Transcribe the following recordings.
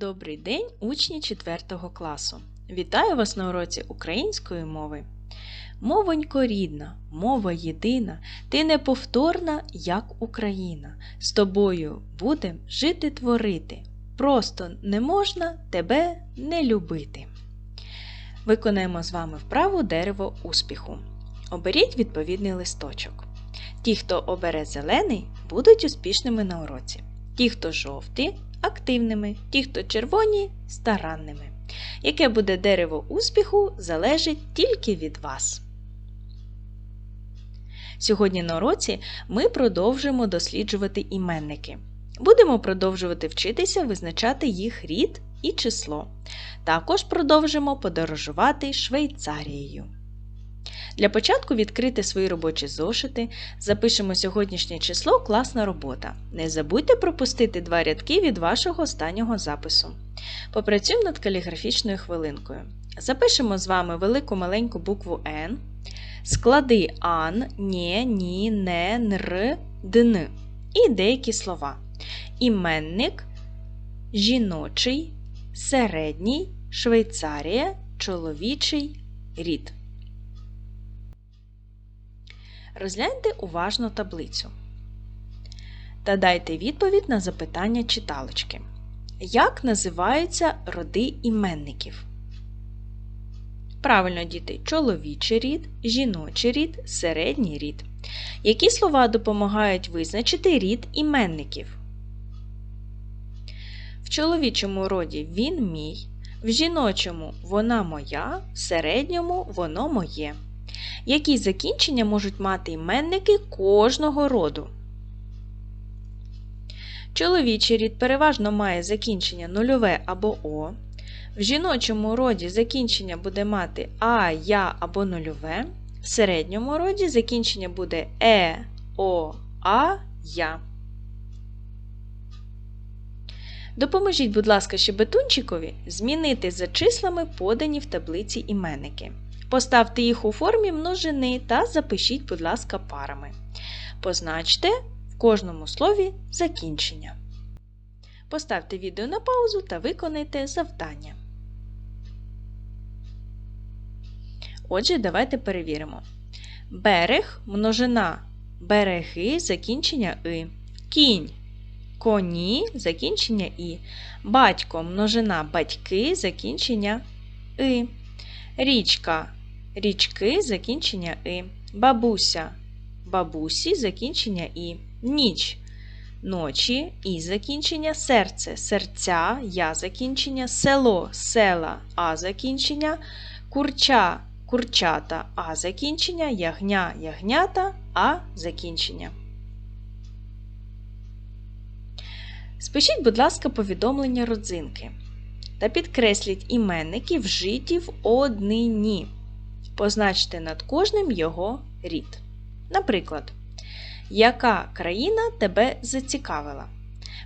Добрий день, учні 4 класу! Вітаю вас на уроці української мови. Мовонько рідна, мова єдина, ти неповторна, як Україна. З тобою будем жити творити. Просто не можна тебе не любити. Виконаємо з вами вправу дерево успіху. Оберіть відповідний листочок. Ті, хто обере зелений, будуть успішними на уроці. Ті, хто жовті, активними, ті, хто червоні старанними. Яке буде дерево успіху, залежить тільки від вас. Сьогодні на уроці ми продовжимо досліджувати іменники. Будемо продовжувати вчитися визначати їх рід і число. Також продовжимо подорожувати Швейцарією. Для початку відкрити свої робочі зошити, запишемо сьогоднішнє число класна робота. Не забудьте пропустити два рядки від вашого останнього запису. Попрацюємо над каліграфічною хвилинкою. Запишемо з вами велику маленьку букву Н, склади ан, нє, ні, не, нр, дн і деякі слова. Іменник, жіночий, середній, Швейцарія, чоловічий рід. Розгляньте уважно таблицю. Та дайте відповідь на запитання читалочки. Як називаються роди іменників? Правильно, діти, чоловічий рід, жіночий рід, середній рід. Які слова допомагають визначити рід іменників? В чоловічому роді він мій, в жіночому вона моя, в середньому воно моє. Які закінчення можуть мати іменники кожного роду? Чоловічий рід переважно має закінчення нульове або О. В жіночому роді закінчення буде мати А, Я або нульове. В середньому роді закінчення буде Е, О, А, Я. Допоможіть, будь ласка, щебетунчикові змінити за числами подані в таблиці іменники. Поставте їх у формі множини та запишіть, будь ласка, парами. Позначте в кожному слові закінчення. Поставте відео на паузу та виконайте завдання. Отже, давайте перевіримо. Берег множина береги закінчення и. Кінь коні закінчення і. Батько множина батьки закінчення и. Річка річки закінчення и. Бабуся бабусі закінчення і. Ніч ночі і закінчення серце, серця, я закінчення, село, села, а закінчення, курча, курчата, а закінчення, ягня, ягнята, а закінчення. Спишіть, будь ласка, повідомлення родзинки та підкресліть іменники вжиті в однині. Позначте над кожним його рід. Наприклад, яка країна тебе зацікавила?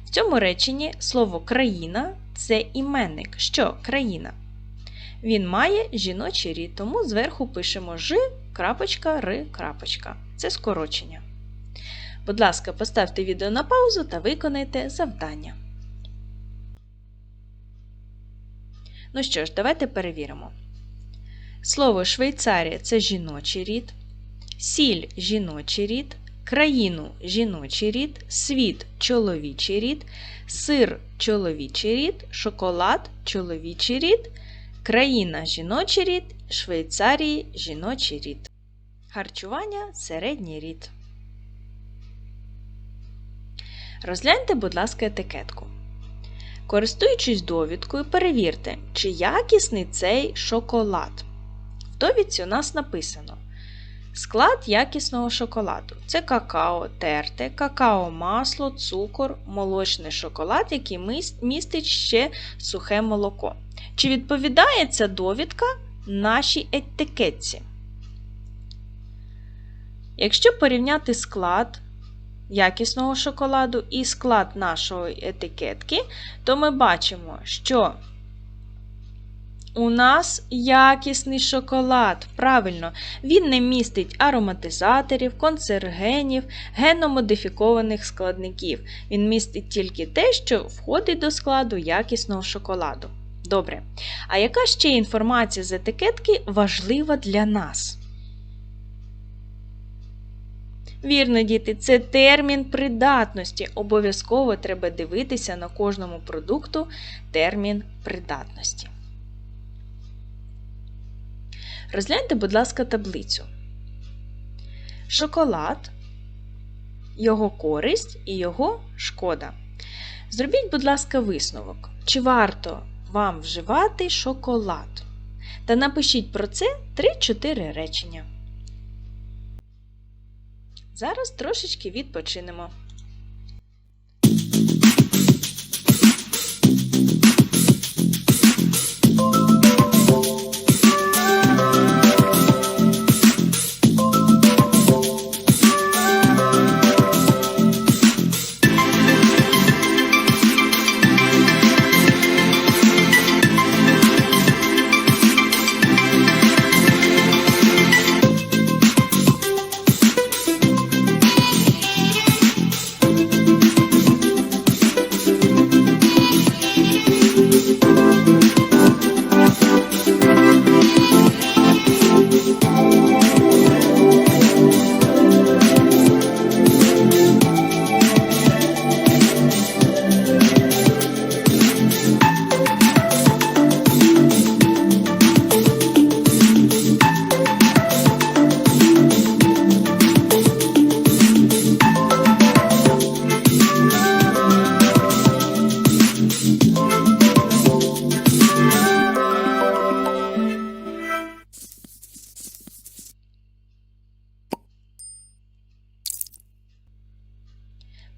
В цьому реченні слово країна це іменник. Що країна? Він має жіночий рід, тому зверху пишемо ж, крапочка, р, крапочка. Це скорочення. Будь ласка, поставте відео на паузу та виконайте завдання. Ну що ж, давайте перевіримо. Слово Швейцарія це жіночий рід, сіль жіночий рід, країну жіночий рід, світ чоловічий рід, сир чоловічий рід, шоколад чоловічий рід, країна жіночий рід, Швейцарії жіночий рід. Харчування середній рід. Розгляньте, будь ласка, етикетку. Користуючись довідкою, перевірте, чи якісний цей шоколад. В довідці у нас написано: Склад якісного шоколаду це какао терте, какао-масло, цукор, молочний шоколад, який містить ще сухе молоко. Чи відповідає ця довідка нашій етикетці? Якщо порівняти склад якісного шоколаду і склад нашої етикетки, то ми бачимо, що У нас якісний шоколад. Правильно, він не містить ароматизаторів, консергенів, генномодифікованих складників. Він містить тільки те, що входить до складу якісного шоколаду. Добре. А яка ще інформація з етикетки важлива для нас? Вірно, діти, це термін придатності. Обов'язково треба дивитися на кожному продукту термін придатності. Розгляньте, будь ласка, таблицю. Шоколад, його користь і його шкода. Зробіть, будь ласка, висновок. Чи варто вам вживати шоколад? Та напишіть про це 3-4 речення. Зараз трошечки відпочинемо.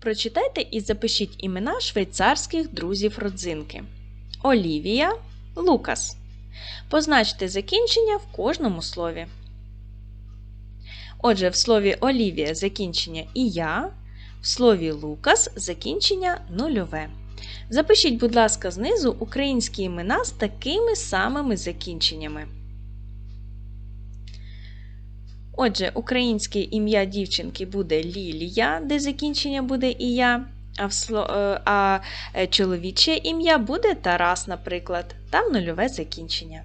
Прочитайте і запишіть імена швейцарських друзів родзинки. Олівія, Лукас. Позначте закінчення в кожному слові. Отже, в слові Олівія закінчення і я, в слові Лукас закінчення нульове. Запишіть, будь ласка, знизу українські імена з такими самими закінченнями. Отже, українське ім'я дівчинки буде Лілія, де закінчення буде і я, а, всло... е, а е, чоловіче ім'я буде Тарас, наприклад, там нульове закінчення.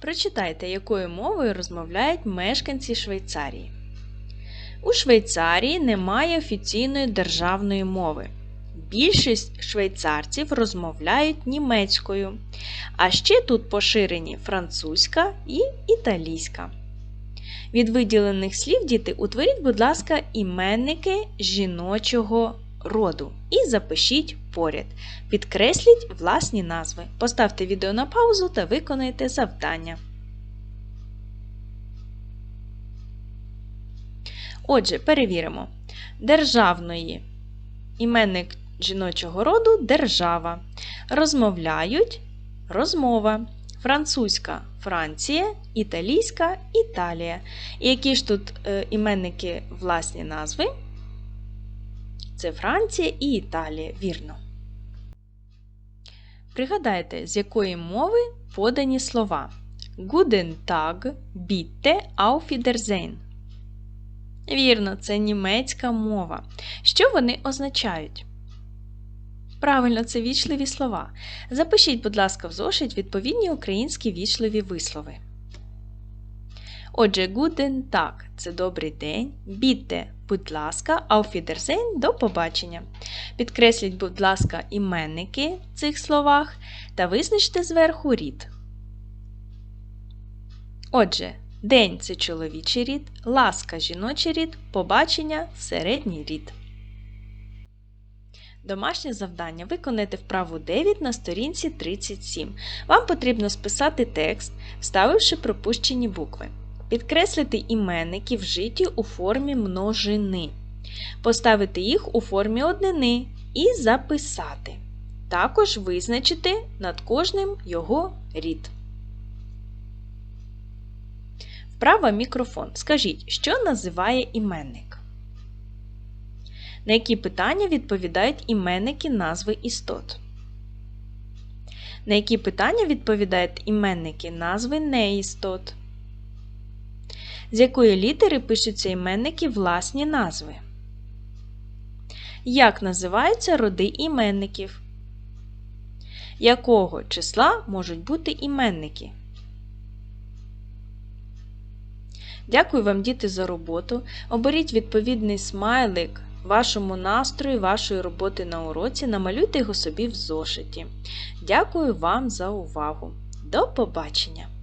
Прочитайте, якою мовою розмовляють мешканці Швейцарії. У Швейцарії немає офіційної державної мови. Більшість швейцарців розмовляють німецькою, а ще тут поширені французька і італійська. Від виділених слів діти утворіть, будь ласка, іменники жіночого роду і запишіть поряд. Підкресліть власні назви. Поставте відео на паузу та виконайте завдання. Отже, перевіримо. Державної іменник жіночого роду держава. Розмовляють розмова. Французька Франція, італійська Італія. І які ж тут е, іменники власні назви? Це Франція і Італія, вірно. Пригадайте, з якої мови подані слова Guten Tag, bitte, auf Wiedersehen. Вірно, це німецька мова. Що вони означають? Правильно, це вічливі слова. Запишіть, будь ласка, в зошит відповідні українські вічливі вислови. Отже, guten Tag – це добрий день. Bitte, будь ласка, Wiedersehen – до побачення. Підкресліть, будь ласка, іменники в цих словах та визначте зверху рід. Отже, день це чоловічий рід, ласка жіночий рід, побачення середній рід. Домашнє завдання виконайте вправу 9 на сторінці 37. Вам потрібно списати текст, вставивши пропущені букви. Підкреслити іменники вжиті у формі множини. Поставити їх у формі однини і записати. Також визначити над кожним його рід. Вправа мікрофон. Скажіть, що називає іменник? На які питання відповідають іменники назви істот? На які питання відповідають іменники назви неістот? З якої літери пишуться іменники власні назви? Як називаються роди іменників? Якого числа можуть бути іменники? Дякую вам, діти, за роботу. Оберіть відповідний смайлик вашому настрою, вашої роботи на уроці, намалюйте його собі в зошиті. Дякую вам за увагу. До побачення!